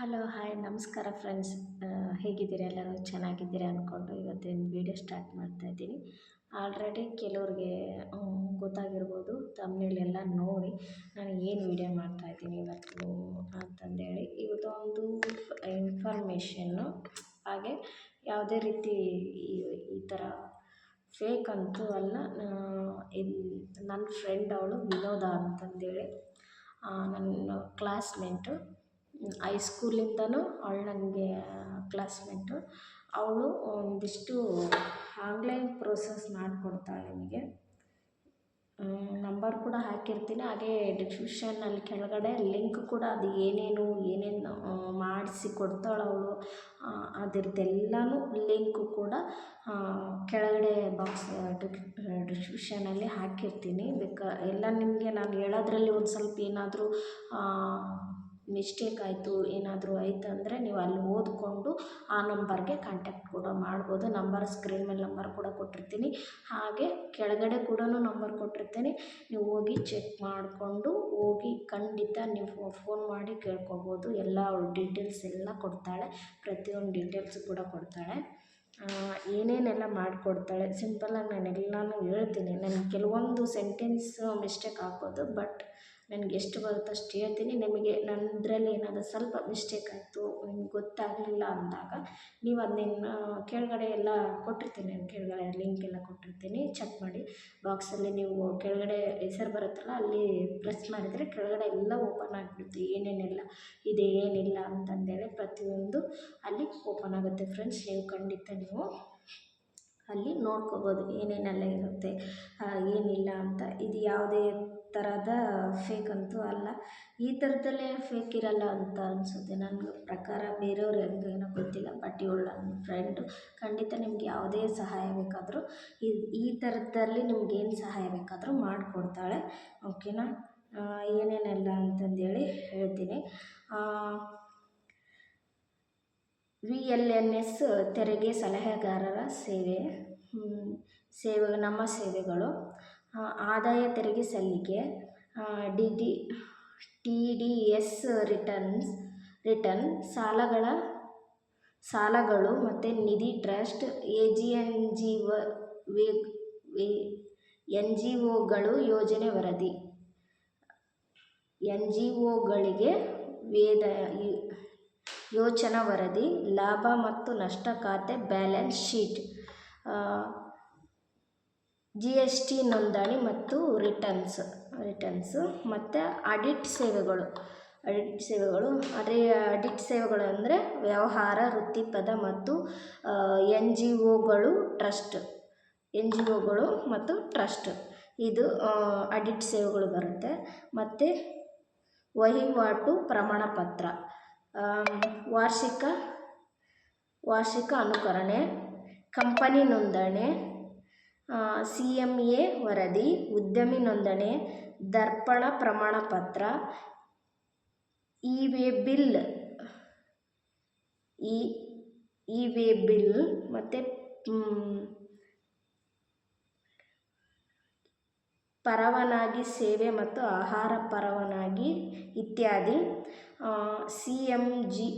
Hello hi ನಮಸ್ಕಾರ friends ಹೇಗಿದ್ದೀರಾ? ಎಲ್ಲರೂ ಚೆನ್ನಾಗಿದ್ದೀರಾ ಅಂದ್ಕೊಂಡು ಇವತ್ತಿನ ವೀಡಿಯೋ ಸ್ಟಾರ್ಟ್ ಮಾಡ್ತಾ ಇದ್ದೀನಿ. ಆಲ್ರೆಡಿ ಕೆಲವ್ರಿಗೆ ಗೊತ್ತಾಗಿರ್ಬೋದು. ತಮ್ಮನೇಲೆಲ್ಲ ನೋಡಿ ನಾನು ಏನು ವೀಡಿಯೋ ಮಾಡ್ತಾಯಿದ್ದೀನಿ ಇವತ್ತು ಅಂತಂದೇಳಿ. ಇವತ್ತೊಂದು ಇನ್ಫಾರ್ಮೇಷನ್ನು ಹಾಗೆ ಯಾವುದೇ ರೀತಿ ಈ ಥರ ಫೇಕ್ ಅಂತೂ ಅಲ್ಲ ನನ್ನ ಫ್ರೆಂಡ್ ಅವಳು ವಿನೋದ ಅಂತಂದೇಳಿ. ನನ್ನ ಕ್ಲಾಸ್ಮೇಟು ಹೈಸ್ಕೂಲಿಂದನೂ ಅವಳು ನನಗೆ ಕ್ಲಾಸ್ಮೇಟು. ಅವಳು ಒಂದಿಷ್ಟು ಆನ್ಲೈನ್ ಪ್ರೋಸೆಸ್ ಮಾಡಿಕೊಡ್ತಾಳೆ ನಿಮಗೆ ನಂಬರ್ ಕೂಡ ಹಾಕಿರ್ತೀನಿ. ಹಾಗೇ ಡಿಸ್ಕ್ರಿಪ್ಷನ್ನಲ್ಲಿ ಕೆಳಗಡೆ ಲಿಂಕ್ ಕೂಡ ಅದು ಏನೇನು ಏನೇನು ಮಾಡಿಸಿ ಕೊಡ್ತಾಳೆ ಅವಳು. ಅದರದ್ದೆಲ್ಲನೂ ಲಿಂಕು ಕೂಡ ಕೆಳಗಡೆ ಬಾಕ್ಸ್ ಡಿಸ್ಕ್ರಿಪ್ಷನಲ್ಲಿ ಹಾಕಿರ್ತೀನಿ. ಬೇಕಾ, ಎಲ್ಲ ನಿಮಗೆ ನಾನು ಹೇಳೋದ್ರಲ್ಲಿ ಒಂದು ಸ್ವಲ್ಪ ಏನಾದರೂ ಮಿಸ್ಟೇಕ್ ಆಯಿತು, ಏನಾದರೂ ಆಯ್ತು ಅಂದರೆ ನೀವು ಅಲ್ಲಿ ಓದಿಕೊಂಡು ಆ ನಂಬರ್ಗೆ ಕಾಂಟ್ಯಾಕ್ಟ್ ಕೂಡ ಮಾಡ್ಬೋದು. ನಂಬರ್ ಸ್ಕ್ರೀನ್ ಮೇಲೆ ನಂಬರ್ ಕೂಡ ಕೊಟ್ಟಿರ್ತೀನಿ. ಹಾಗೆ ಕೆಳಗಡೆ ಕೂಡ ನಂಬರ್ ಕೊಟ್ಟಿರ್ತೀನಿ. ನೀವು ಹೋಗಿ ಚೆಕ್ ಮಾಡಿಕೊಂಡು ಹೋಗಿ ಖಂಡಿತ ನೀವು ಫೋನ್ ಮಾಡಿ ಕೇಳ್ಕೊಬೋದು. ಎಲ್ಲ ಅವ್ರ ಡೀಟೇಲ್ಸ್ ಎಲ್ಲ ಕೊಡ್ತಾಳೆ. ಪ್ರತಿಯೊಂದು ಡೀಟೇಲ್ಸ್ ಕೂಡ ಕೊಡ್ತಾಳೆ. ಏನೇನೆಲ್ಲ ಮಾಡಿಕೊಡ್ತಾಳೆ? ಸಿಂಪಲ್ಲಾಗಿ ನಾನು ಎಲ್ಲನೂ ಹೇಳ್ತೀನಿ. ನನಗೆ ಕೆಲವೊಂದು ಸೆಂಟೆನ್ಸ್ ಮಿಸ್ಟೇಕ್ ಆಗ್ಬೋದು ಬಟ್ ನನಗೆ ಎಷ್ಟು ಬರುತ್ತೆ ಅಷ್ಟು ಹೇಳ್ತೀನಿ. ನಿಮಗೆ ನನ್ನದ್ರಲ್ಲಿ ಏನಾದರೂ ಸ್ವಲ್ಪ ಮಿಸ್ಟೇಕ್ ಆಯಿತು, ನಿಮ್ಗೆ ಗೊತ್ತಾಗಲಿಲ್ಲ ಅಂದಾಗ ನೀವು ಅದನ್ನ ಕೆಳಗಡೆ ಎಲ್ಲ ಕೊಟ್ಟಿರ್ತೀನಿ. ನಾನು ಕೆಳಗಡೆ ಲಿಂಕ್ ಎಲ್ಲ ಕೊಟ್ಟಿರ್ತೀನಿ. ಚೆಕ್ ಮಾಡಿ. ಬಾಕ್ಸಲ್ಲಿ ನೀವು ಕೆಳಗಡೆ ಹೆಸರು ಬರುತ್ತಲ್ಲ, ಅಲ್ಲಿ ಪ್ರೆಸ್ ಮಾಡಿದರೆ ಕೆಳಗಡೆ ಎಲ್ಲ ಓಪನ್ ಆಗಿಬಿಡುತ್ತೆ ಏನೇನೆಲ್ಲ ಇದೆ, ಏನಿಲ್ಲ ಅಂತಂದೇಳಿ ಪ್ರತಿಯೊಂದು ಅಲ್ಲಿ ಓಪನ್ ಆಗುತ್ತೆ ಫ್ರೆಂಡ್ಸ್ ನೀವು ಖಂಡಿತ ನೀವು ಅಲ್ಲಿ ನೋಡ್ಕೋಬೋದು ಏನೇನೆಲ್ಲ ಇರುತ್ತೆ ಏನಿಲ್ಲ ಅಂತ. ಇದು ಯಾವುದೇ ಥರದ ಫೇಕ್ ಅಂತೂ ಅಲ್ಲ. ಈ ಥರದಲ್ಲೇ ಫೇಕ್ ಇರಲ್ಲ ಅಂತ ಅನಿಸುತ್ತೆ ನನಗೆ ಪ್ರಕಾರ ಬೇರೆಯವ್ರು ಏನೋ ಗೊತ್ತಿಲ್ಲ. ಬಟ್ ಇವಳು ನನ್ನ ಫ್ರೆಂಡು ಖಂಡಿತ ನಿಮ್ಗೆ ಯಾವುದೇ ಸಹಾಯ ಬೇಕಾದರೂ ಈ ಈ ಥರದಲ್ಲಿ ನಿಮ್ಗೆ ಏನು ಸಹಾಯ ಬೇಕಾದರೂ ಮಾಡಿಕೊಡ್ತಾಳೆ. ಓಕೆನಾ ಏನೇನೆಲ್ಲ ಅಂತಂದೇಳಿ ಹೇಳ್ತೀನಿ. ವಿ ಎಲ್ ಎನ್ ಎಸ್ ತೆರಿಗೆ ಸಲಹೆಗಾರರ ಸೇವೆ. ಸೇವೆ, ನಮ್ಮ ಸೇವೆಗಳು. ಆದಾಯ ತೆರಿಗೆ ಸಲ್ಲಿಕೆ D D T D S returns, return ಸಾಲಗಳ, ಸಾಲಗಳು ಮತ್ತು ನಿಧಿ trust, A G N G ವ ಎನ್ ಜಿ ಒಗಳು ಯೋಜನೆ ವರದಿ. ಎನ್ ಜಿ ಒಗಳಿಗೆ ವೇದ ಯೋಚನಾ ವರದಿ, ಲಾಭ ಮತ್ತು ನಷ್ಟ ಖಾತೆ balance sheet. G S T ನೋಂದಣಿ ಮತ್ತು ರಿಟರ್ನ್ಸ್ ರಿಟರ್ನ್ಸು ಮತ್ತು ಆಡಿಟ್ ಸೇವೆಗಳು. ಆಡಿಟ್ ಸೇವೆಗಳು, ಅದೇ ಆಡಿಟ್ ಸೇವೆಗಳು ಅಂದರೆ ವ್ಯವಹಾರ, ವೃತ್ತಿಪದ ಮತ್ತು ಎನ್ ಜಿ ಒಗಳು ಟ್ರಸ್ಟ್ ಎನ್ ಜಿ ಒಗಳು ಮತ್ತು ಟ್ರಸ್ಟ್ ಇದು ಆಡಿಟ್ ಸೇವೆಗಳು ಬರುತ್ತೆ. ಮತ್ತು ವಹಿವಾಟು ಪ್ರಮಾಣ ಪತ್ರ ವಾರ್ಷಿಕ ವಾರ್ಷಿಕ ಅನುಕರಣೆ ಕಂಪನಿ ನೋಂದಣಿ ಸಿ ಎಂ ಎ ವರದಿ, ಉದ್ಯಮಿ ನೋಂದಣಿ, ದರ್ಪಣ ಪ್ರಮಾಣಪತ್ರ E way bill, E E way bill ಮತ್ತು ಪರವಾನಗಿ ಸೇವೆ ಮತ್ತು ಆಹಾರ ಪರವಾನಗಿ ಇತ್ಯಾದಿ. C M G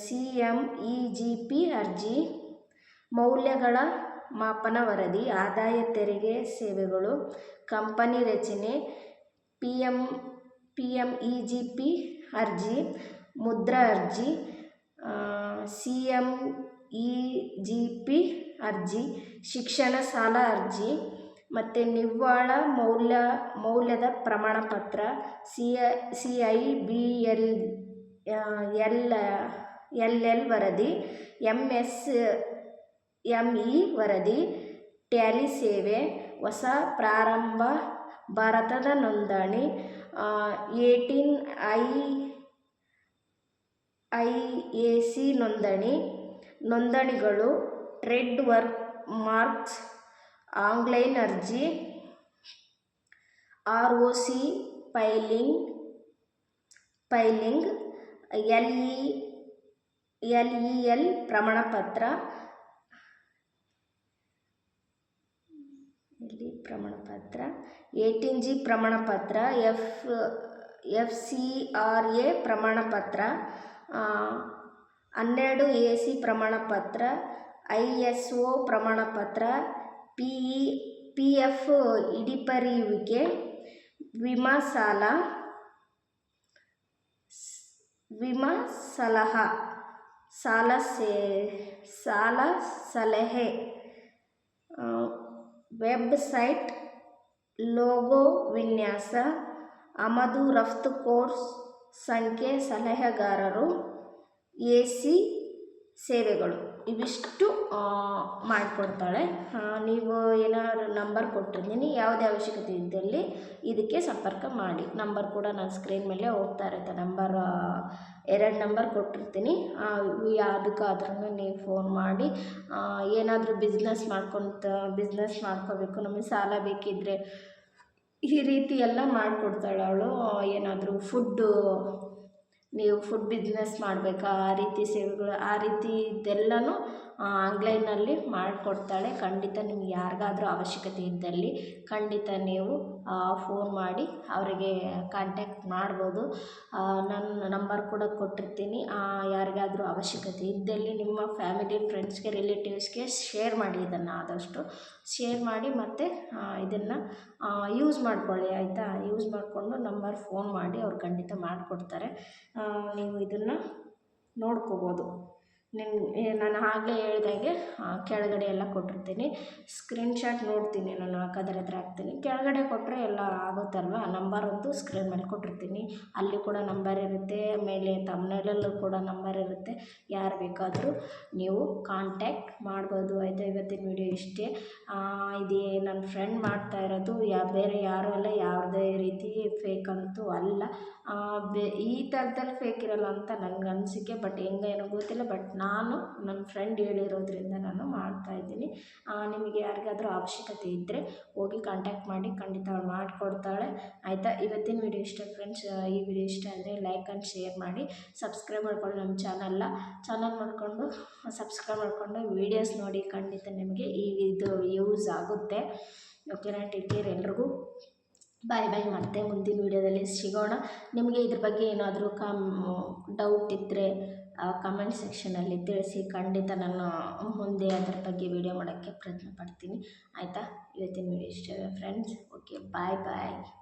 C M E G P ಅರ್ಜಿ, ಮೌಲ್ಯಗಳ ಮಾಪನ ವರದಿ, ಆದಾಯ ತೆರಿಗೆ ಸೇವೆಗಳು, ಕಂಪನಿ ರಚನೆ P M P M E G P ಅರ್ಜಿ, ಮುದ್ರಾ ಅರ್ಜಿ C M E G P ಅರ್ಜಿ, ಶಿಕ್ಷಣ ಸಾಲ ಅರ್ಜಿ ಮತ್ತು ನಿವ್ವಳ ಮೌಲ್ಯ, ಮೌಲ್ಯದ ಪ್ರಮಾಣಪತ್ರ C C I B L L L L ವರದಿ ಎಂ ಎಸ್ ಎಂ ಇ ವರದಿ ಟ್ಯಾಲಿ ಸೇವೆ, ಹೊಸ ಪ್ರಾರಂಭ, ಭಾರತದ ನೋಂದಣಿ eighteen I I A C ನೋಂದಣಿ, ನೋಂದಣಿಗಳು, ಟ್ರೆಡ್ ವರ್ಕ್ ಮಾರ್ಕ್ಸ್ ಆನ್ಲೈನ್ ಅರ್ಜಿ, R O C filing filing L E L E L ಪ್ರಮಾಣಪತ್ರ ಇಲ್ಲಿ ಪ್ರಮಾಣಪತ್ರ. ಏಯ್ಟೀನ್ ಜಿ ಪ್ರಮಾಣಪತ್ರ, F F C R A ಪ್ರಮಾಣಪತ್ರ ಹನ್ನೆರಡು ಎ ಸಿ ಪ್ರಮಾಣ ಪತ್ರ ಐ ಎಸ್ ಒ ಪ್ರಮಾಣ ಪತ್ರ ಪಿ ಇ, ಪಿ ಎಫ್ ಇಡಿಪರಿಯುವಿಕೆ ವಿಮಾ ಸಾಲ, ವಿಮಾ ಸಲಹಾ, ಸಾಲ ಸೇ, ಸಾಲ ಸಲಹೆ ವೆಬ್ಸೈಟ್ ಲೋಗೋ ವಿನ್ಯಾಸ ಆಮದು ರಫ್ತು ಕೋರ್ಸ್ ಸಂಖ್ಯೆ ಸಲಹೆಗಾರರು ಎ ಸಿ ಸೇವೆಗಳು ಇವಿಷ್ಟು ಮಾಡಿಕೊಡ್ತಾಳೆ. ನೀವು ಏನಾದ್ರು ನಂಬರ್ ಕೊಟ್ಟಿರ್ತೀನಿ, ಯಾವುದೇ ಅವಶ್ಯಕತೆ ಇದ್ದಲ್ಲಿ ಇದಕ್ಕೆ ಸಂಪರ್ಕ ಮಾಡಿ. ನಂಬರ್ ಕೂಡ ನಾನು ಸ್ಕ್ರೀನ್ ಮೇಲೆ ಹೋಗ್ತಾ ಇರುತ್ತೆ. ನಂಬರ್ ಎರಡು ನಂಬರ್ ಕೊಟ್ಟಿರ್ತೀನಿ. ಯಾವುದಕ್ಕಾದ್ರೂ ನೀವು ಫೋನ್ ಮಾಡಿ ಏನಾದರೂ ಬಿಸ್ನೆಸ್ ಮಾಡ್ಕೊತ, ಬಿಸ್ನೆಸ್ ಮಾಡ್ಕೋಬೇಕು, ನಮಗೆ ಸಾಲ ಬೇಕಿದ್ದರೆ ಈ ರೀತಿ ಎಲ್ಲ ಮಾಡಿಕೊಡ್ತಾಳೆ ಅವಳು. ಏನಾದರೂ ಫುಡ್ಡು ನೀವು ಫುಡ್ ಬಿಸ್ನೆಸ್ ಮಾಡಬೇಕಾ? ಆ ರೀತಿ ಸೇವೆಗಳು, ಆ ರೀತಿ ಇದೆಲ್ಲನೂ ಆನ್ಲೈನಲ್ಲಿ ಮಾಡಿಕೊಡ್ತಾಳೆ. ಖಂಡಿತ ನಿಮ್ಗೆ ಯಾರಿಗಾದ್ರೂ ಅವಶ್ಯಕತೆ ಇದ್ದಲ್ಲಿ ಖಂಡಿತ ನೀವು ಫೋನ್ ಮಾಡಿ ಅವರಿಗೆ ಕಾಂಟ್ಯಾಕ್ಟ್ ಮಾಡ್ಬೋದು. ನನ್ನ ನಂಬರ್ ಕೂಡ ಕೊಟ್ಟಿರ್ತೀನಿ. ಯಾರಿಗಾದರೂ ಅವಶ್ಯಕತೆ ಇದ್ದಲ್ಲಿ ನಿಮ್ಮ ಫ್ಯಾಮಿಲಿ ಫ್ರೆಂಡ್ಸ್ಗೆ ರಿಲೇಟಿವ್ಸ್ಗೆ ಶೇರ್ ಮಾಡಿ ಇದನ್ನು ಆದಷ್ಟು. ಶೇರ್ ಮಾಡಿ ಮತ್ತು ಇದನ್ನು ಯೂಸ್ ಮಾಡ್ಕೊಳ್ಳಿ, ಆಯಿತಾ? ಯೂಸ್ ಮಾಡಿಕೊಂಡು ನಂಬರ್ ಫೋನ್ ಮಾಡಿ ಅವ್ರು ಖಂಡಿತ ಮಾಡಿಕೊಡ್ತಾರೆ. ನೀವು ಇದನ್ನು ನೋಡ್ಕೋಬೋದು. ನಿಮ್ಗೆ ನಾನು ಆಗಲೇ ಹೇಳ್ದಂಗೆ ಕೆಳಗಡೆ ಎಲ್ಲ ಕೊಟ್ಟಿರ್ತೀನಿ. ಸ್ಕ್ರೀನ್ ಶಾಟ್ ನೋಡ್ತೀನಿ ನಾನು ಹಾಕೋದ್ರ ಹತ್ರ ಹಾಕ್ತೀನಿ. ಕೆಳಗಡೆ ಕೊಟ್ಟರೆ ಎಲ್ಲ ಆಗುತ್ತಲ್ವ? ನಂಬರ್ ಒಂದು ಸ್ಕ್ರೀನ್ ಮೇಲೆ ಕೊಟ್ಟಿರ್ತೀನಿ. ಅಲ್ಲಿ ಕೂಡ ನಂಬರ್ ಇರುತ್ತೆ, ಮೇಲೆ ತಮ್ಮನೆಯಲ್ಲೂ ಕೂಡ ನಂಬರ್ ಇರುತ್ತೆ. ಯಾರು ಬೇಕಾದರೂ ನೀವು ಕಾಂಟ್ಯಾಕ್ಟ್ ಮಾಡ್ಬೋದು. ಆಯಿತಾ? ಇವತ್ತಿನ ವೀಡಿಯೋ ಇಷ್ಟೇ. ಇದೇ ನನ್ನ ಫ್ರೆಂಡ್ ಮಾಡ್ತಾ ಇರೋದು, ಯಾ, ಬೇರೆ ಯಾರೂ ಅಲ್ಲ ಯಾವುದೇ ರೀತಿ ಫೇಕ್ ಅಂತೂ ಅಲ್ಲ. ಬೆ, ಈ ಥರದಲ್ಲಿ ಫೇಕ್ ಇರೋಲ್ಲ ಅಂತ ನನಗೆ ಅನಿಸಿಕೆ ಬಟ್ ಹೆಂಗೆ ಏನೋ ಗೊತ್ತಿಲ್ಲ ಬಟ್ ನಾನು ನನ್ನ ಫ್ರೆಂಡ್ ಹೇಳಿರೋದ್ರಿಂದ ನಾನು ಮಾಡ್ತಾಯಿದ್ದೀನಿ ನಿಮಗೆ ಯಾರಿಗಾದರೂ ಅವಶ್ಯಕತೆ ಇದ್ದರೆ ಹೋಗಿ ಕಾಂಟ್ಯಾಕ್ಟ್ ಮಾಡಿ, ಖಂಡಿತ ಅವಳು ಮಾಡಿಕೊಡ್ತಾಳೆ. ಆಯಿತಾ? ಇವತ್ತಿನ ವಿಡಿಯೋ ಇಷ್ಟ ಫ್ರೆಂಡ್ಸ್ ಈ ವಿಡಿಯೋ ಇಷ್ಟ ಅಂದರೆ ಲೈಕ್ ಆ್ಯಂಡ್ ಶೇರ್ ಮಾಡಿ. ಸಬ್ಸ್ಕ್ರೈಬ್ ಮಾಡ್ಕೊಳ್ಳಿ ನಮ್ಮ ಚಾನಲ್ನ ಚಾನಲ್ ಮಾಡಿಕೊಂಡು ಸಬ್ಸ್ಕ್ರೈಬ್ ಮಾಡಿಕೊಂಡು ವೀಡಿಯೋಸ್ ನೋಡಿ ಖಂಡಿತ ನಿಮಗೆ ಈ ಇದು ಯೂಸ್ ಆಗುತ್ತೆ. ಓಕೆನಾ ಟೇಕ್ ಕೇರ್ ಎಲ್ರಿಗೂ. ಬಾಯ್ ಬಾಯ್ ಮತ್ತೆ ಮುಂದಿನ ವೀಡಿಯೋದಲ್ಲಿ ಸಿಗೋಣ. ನಿಮಗೆ ಇದ್ರ ಬಗ್ಗೆ ಏನಾದರೂ ಕಮ್ ಡೌಟ್ ಇದ್ದರೆ ಕಮೆಂಟ್ ಸೆಕ್ಷನಲ್ಲಿ ತಿಳಿಸಿ ಖಂಡಿತ ನಾನು ಮುಂದೆ ಅದ್ರ ಬಗ್ಗೆ ವೀಡಿಯೋ ಮಾಡೋಕ್ಕೆ ಪ್ರಯತ್ನ ಪಡ್ತೀನಿ. ಆಯಿತಾ? ಇವತ್ತಿನ video friends okay bye bye